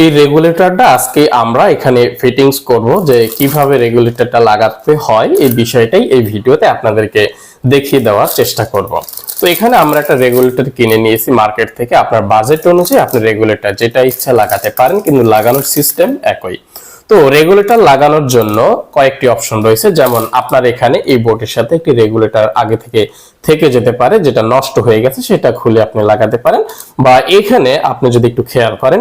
এই রেগুলেটরটা আজকে আমরা এখানে ফিটিংস করব যে কীভাবে রেগুলেটরটা লাগাতে হয়, এই বিষয়টাই এই ভিডিওতে আপনাদেরকে দেখিয়ে দেওয়ার চেষ্টা করব। তো এখানে আমরা একটা রেগুলেটর কিনে নিয়েছি মার্কেট থেকে। আপনার বাজেট অনুযায়ী আপনি রেগুলেটর যেটা ইচ্ছা লাগাতে পারেন, কিন্তু লাগানোর সিস্টেম একই। তো রেগুলেটর লাগানোর জন্য কয়েকটি অপশন রয়েছে। যেমন আপনার এখানে এই বোর্ডের সাথে একটি রেগুলেটর আগে থেকে থেকে যেতে পারে, যেটা নষ্ট হয়ে গেছে, সেটা খুলে আপনি লাগাতে পারেন। বা এখানে আপনি যদি একটু খেয়াল করেন,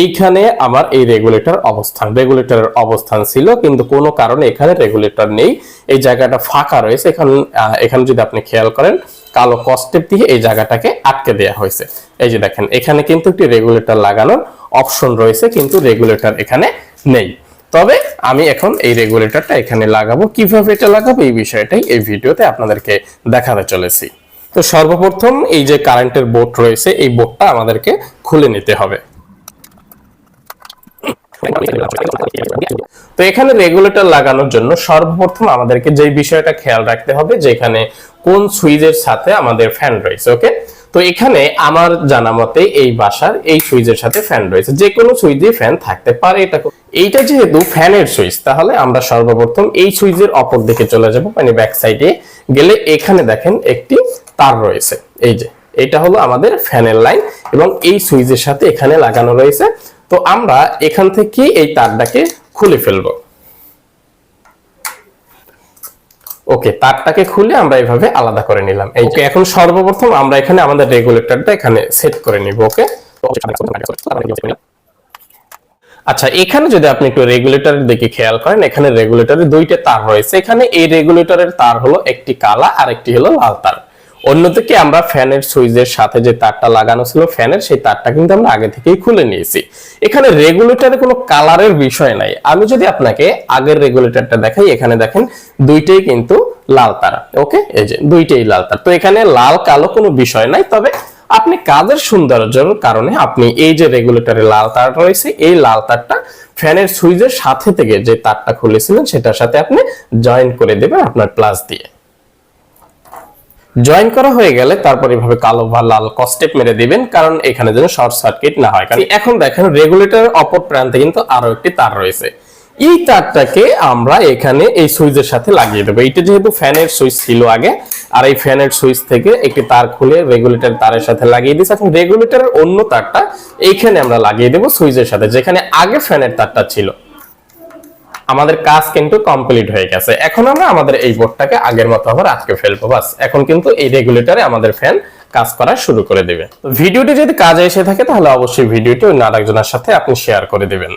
এইখানে আমার এই রেগুলেটর অবস্থান রেগুলেটরের অবস্থান ছিল, কিন্তু কোনো কারণে এখানে রেগুলেটর নেই। এই জায়গাটা ফাঁকা রয়েছে। এখানে এখানে যদি আপনি খেয়াল করেন, কালো কস্টেপ দিয়ে এই জায়গাটাকে আটকে দেওয়া হয়েছে। এই যে দেখেন, এখানে কিন্তু একটি রেগুলেটর লাগানোর অপশন রয়েছে, কিন্তু রেগুলেটর এখানে নেই। তবে আমি এখন এই রেগুলেটরটা এখানে লাগাবো। কীভাবে এটা লাগাবো এই বিষয়টাই এই ভিডিওতে আপনাদেরকে দেখাতে চলেছি। তো সর্বপ্রথম এই যে কারেন্টের বোর্ড রয়েছে, এই বোর্ডটা আমাদেরকে খুলে নিতে হবে। তো এখানে রেগুলেটর লাগানোর জন্য সর্বপ্রথম আমাদেরকে যে বিষয়টা খেয়াল রাখতে হবে যে এখানে কোন সুইচের সাথে আমাদের ফ্যান রয়েছে ওকে তো এখানে আমার জানা মতে এই বাসার এই সুইচের সাথে ফ্যান রয়েছে। যে কোনো সুইচে ফ্যান থাকতে পারে, এটা এইটা যেহেতু ফ্যানের সুইচ, তাহলে আমরা সর্বপ্রথম এই সুইচের অপর দিকে চলে যাব মানে ব্যাক সাইডে গেলে এখানে দেখেন একটি তার রয়েছে। এই যে, এটা হলো আমাদের ফ্যানের লাইন এবং এই সুইচের সাথে এখানে লাগানো রয়েছে। তো আমরা এখান থেকে এই তারটাকে খুলে ফেলব। ওকে তারটাকে খুলে আমরা এইভাবে আলাদা করে নিলাম। এই যে এখন সর্বপ্রথম আমরা এখানে আমাদের রেগুলেটরটা এখানে সেট করে নিব ওকে আচ্ছা এখানে যদি আপনি একটু রেগুলেটরের দিকে খেয়াল করেন এখানে রেগুলেটরের দুইটা তার রয়েছে। এখানে এই রেগুলেটরের তার হলো একটি কালা আর একটি হলো লাল তার। অন্যদিকে আমরা ফ্যানের সুইচের সাথে যে তারটা লাগানো ছিল, ফ্যানের সেই তারটা কিন্তু আমরা আগে থেকেই খুলে নিয়েছি। এখানে রেগুলেটরে কোনো কালারের বিষয় নাই। আমি যদি আপনাকে আগের রেগুলেটরটা দেখাই, এখানে দেখেন দুইটাই কিন্তু লাল তার ওকে এই যে দুইটাই লাল তার। তো এখানে লাল, কালো কোনো বিষয় নাই, তবে আপনি কাজের সৌন্দর্যের কারণে আপনি এই যে রেগুলেটরে লাল তার রয়েছে, এই লাল তারটা ফ্যানের সুইচের সাথে থেকে যে তারটা খুলেছিলেন, সেটার সাথে আপনি জয়েন করে দেবেন আপনার প্লাস দিয়ে। জয়েন করা হয়ে গেলে তারপর এভাবে কালো বা লাল কস্টেপ মেরে দিবেন, কারণ এখানে যেন শর্ট সার্কিট না হয়। কারণ এখন দেখেন রেগুলেটরের অপর প্রান্তে কিন্তু আরও একটি তার রয়েছে। এই তারটাকে আমরা এখানে এই সুইচের সাথে লাগিয়ে দেবো। এটা যেহেতু ফ্যানের সুইচ ছিল আগে, আর এই ফ্যানের সুইচ থেকে একটি তার খুলে রেগুলেটর তারের সাথে লাগিয়ে দিচ্ছি এখন রেগুলেটরের অন্য তারটা এইখানে আমরা লাগিয়ে দেবো সুইচের সাথে, যেখানে আগে ফ্যানের তারটা ছিল। আমাদের কাজ কিন্তু কমপ্লিট হয়ে গেছে। এখন আমরা আমাদের এই বোর্ডটাকে আগের মতো আবার আজকে ফেলব, বাস। এখন কিন্তু এই রেগুলেটরে আমাদের ফ্যান কাজ করা শুরু করে দেবে। ভিডিওটি যদি কাজে এসে থাকে, তাহলে অবশ্যই ভিডিওটি অন্য আরেকজনের সাথে আপনি শেয়ার করে দিবেন।